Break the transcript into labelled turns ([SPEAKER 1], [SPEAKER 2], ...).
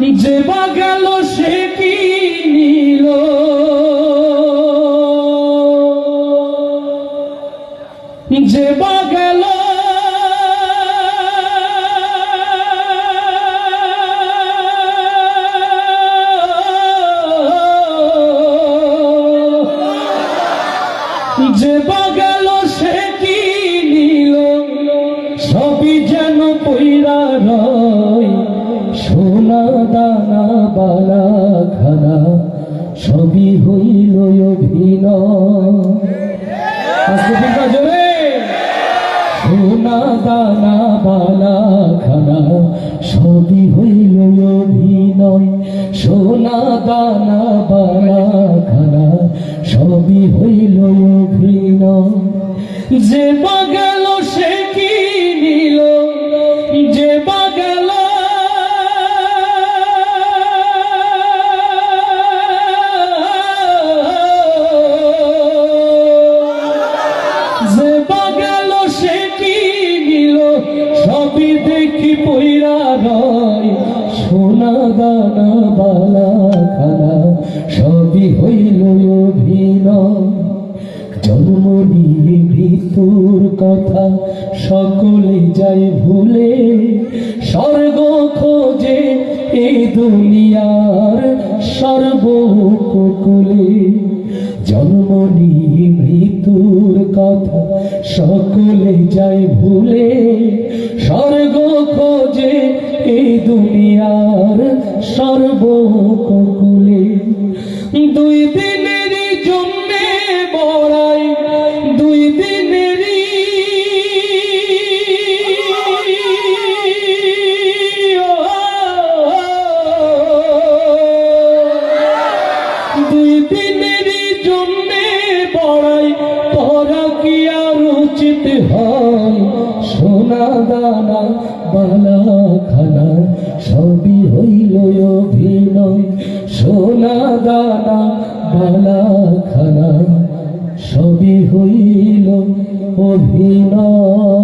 [SPEAKER 1] যে বা গেল সে কি নিল? যে বা গেল যে বা দানা বালা খানা, সবই হইল অভিনয়। সোনা দানা বালা খানা, সবই হইল অভিনয়। যে বা দানা বালা খানা সবই হইল জন্ম নিয়ে মৃত্যুর কথা সকলে যায় ভুলে। স্বর্গ খোঁজে এই দুনিয়ার সর্বকুলে জন্ম নিয়ে মৃত্যুর কথা সকলে যায় ভুলে। স্বর্গ খোঁজে এই দুনিয়ার সর্বকুলে। দুই দিনের জন্যে বড়াই, দুই দিনেরই দুই দিনেরই জন্যে বড়াই করা কি আর উচিত হয় সোনা দানা, বালা খানা দানা বালা খানা সবই হইল অভিনয়।